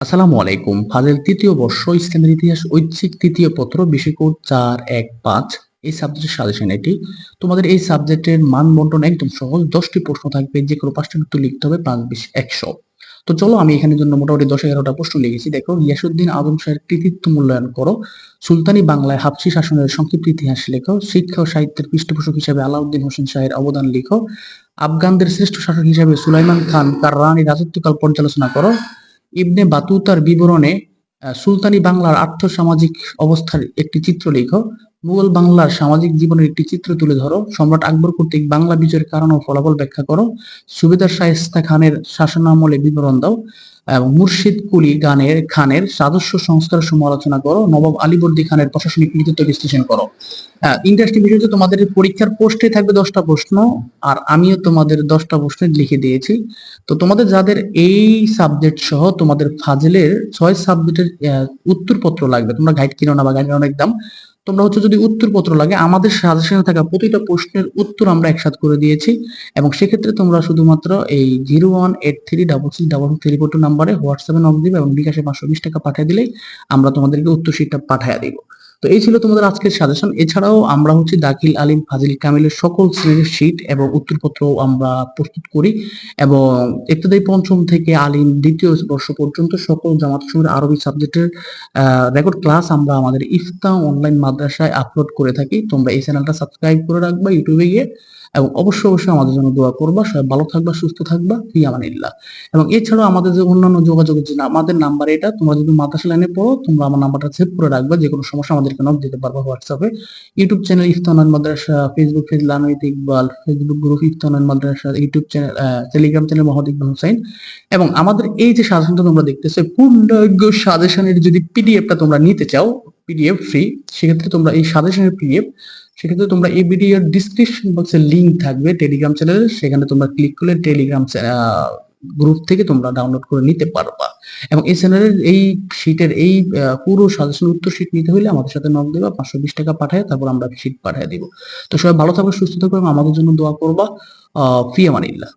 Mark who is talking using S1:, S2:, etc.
S1: আসসালামু আলাইকুম। ফাজেল তৃতীয় বর্ষ, ইসলামের ইতিহাস, ঐচ্ছিক তৃতীয় পত্র বিষয় চার এক পাঁচ। এই সাবজেক্টের সাজেশন এটি। তোমাদের এই সাবজেক্টের মান বন্টন একদম সহজ। দশটি প্রশ্ন থাকবে, যে কোনো পাঁচটির উত্তর লিখতে হবে পাঁচ বিশ একশো। তো চলো, আমি এখানে জন্য মোটামুটি দশ এগারোটা প্রশ্ন লিখেছি। দেখো গিয়াসুদ্দিন আদম শাহের কৃতিত্ব মূল্যায়ন করো। সুলতানি বাংলায় হাফসি শাসনের সংক্ষিপ্ত ইতিহাস লেখো। শিক্ষা ও সাহিত্যের পৃষ্ঠপোষক হিসেবে আলাউদ্দিন হোসেন শাহের অবদান লিখো। আফগানদের শ্রেষ্ঠ শাসক হিসেবে সুলাইমান খান তার রানী রাজত্বকাল পর্যালোচনা করো। ইবনে বাতুতার বিবরণে সুলতানি বাংলার আর্থ-সামাজিক অবস্থার একটি চিত্র লেখো। মুঘল বাংলার সামাজিক জীবনের একটি চিত্র তুলে ধরো। সম্রাট আকবর কর্তৃক বাংলা বিজয়ের কারণ ও ফলাফল ব্যাখ্যা করো। সুবেদার শায়েস্তা খানের শাসনামলে বিবরণ দাও এবং মুর্শিদ কুলি গানের, খানের সাদস্য সংস্কার সমালোচনা করো। নবাব আলীবর্দী খানের প্রশাসনিক কৃতিত্ব বিশ্লেষণ করো। ইন্টারেস্টিং বিষয় তোমাদের পরীক্ষার পোস্টে থাকবে দশটা প্রশ্ন আর আমিও তোমাদের দশটা প্রশ্ন লিখে দিয়েছি। তো তোমাদের যাদের এই সাবজেক্ট সহ তোমাদের ফাজেলের ছয় সাবজেক্টের উত্তরপত্র লাগবে, তোমরা গাইড কিনো না বা গাইড অনেক দাম তোমরা হচ্ছে যদি উত্তরপত্র লাগে, আমাদের সাজেশনে থাকা প্রতিটা প্রশ্নের উত্তর আমরা একসাথে করে দিয়েছি এবং সেক্ষেত্রে তোমরা শুধুমাত্র এই zero one eight three double six double three four two নাম্বারে হোয়াটসঅ্যাপে নক দিবে এবং বিকাশে পাঁচশো বিশ টাকা পাঠিয়ে দিলেই আমরা তোমাদেরকে উত্তর শিটটা পাঠিয়ে দিব। তো এই ছিল তোমাদের আজকের সাজেশন এছাড়াও আমরা হচ্ছে দাখিল, আলিম, ফাজিল, কামিলের সকল শ্রেণির শীট এবং উত্তরপত্র আমরা প্রস্তুত করি এবং ইত্যাদি পঞ্চম থেকে আলিম দ্বিতীয় বর্ষ পর্যন্ত সকল জামাত আরবি সাবজেক্টের রেকর্ড ক্লাস আমরা আমাদের ইফতা অনলাইন মাদ্রাসায় আপলোড করে থাকি। তোমরা এই চ্যানেলটা সাবস্ক্রাইব করে রাখবা ইউটিউবে গিয়ে এবং অবশ্যই অবশ্যই আমাদের জন্য দোয়া করবা। সবাই ভালো থাকবা, সুস্থ থাকবা। ফি আমানিল্লাহ এবং এছাড়াও আমাদের যে অন্যান্য যোগাযোগের যে আমাদের নাম্বার এটা, তোমরা যদি মাদ্রাসা লাইনে পড়ো, তোমরা আমার নাম্বারটা সেভ করে রাখবা। যে কোনো সমস্যা আমাদেরকে নক দিতে পারবা হোয়াটসঅ্যাপে। YouTube channel Iftanan Madrasa Facebook page লানুইত Iqbal Facebook group Iftanan Madrasa, YouTube channel Telegram channel Mohammad Iqbal Hossain. এবং আমাদের এই যে সাজেশনটা তোমরা দেখতেছো, পূর্ণাঙ্গ সাজেশনের যদি পিডিএফটা তোমরা নিতে চাও পিডিএফ ফ্রি সেক্ষেত্রে তোমরা এই সাজেশনের পিডিএফ সেক্ষেত্রে তোমরা এই ভিডিওর ডিসক্রিপশন বক্সে লিংক থাকবে টেলিগ্রাম চ্যানেলের সেখানে তোমরা ক্লিক করলে টেলিগ্রাম গ্রুপ থেকে তোমরা ডাউনলোড করে নিতে পারবা। এবং এই চ্যানেলের এই শীটের এই পুরো সাজেশন উত্তর শীট নিতে হলে আমাদের সাথে নক দেবা, পাঁচশো বিশ টাকা পাঠায়, তারপর আমরা শীট পাঠিয়ে দিব। তো সবাই ভালো থাকবে সুস্থ থাকবে এবং আমাদের জন্য দোয়া করবা। আহ ফি আমানিল্লাহ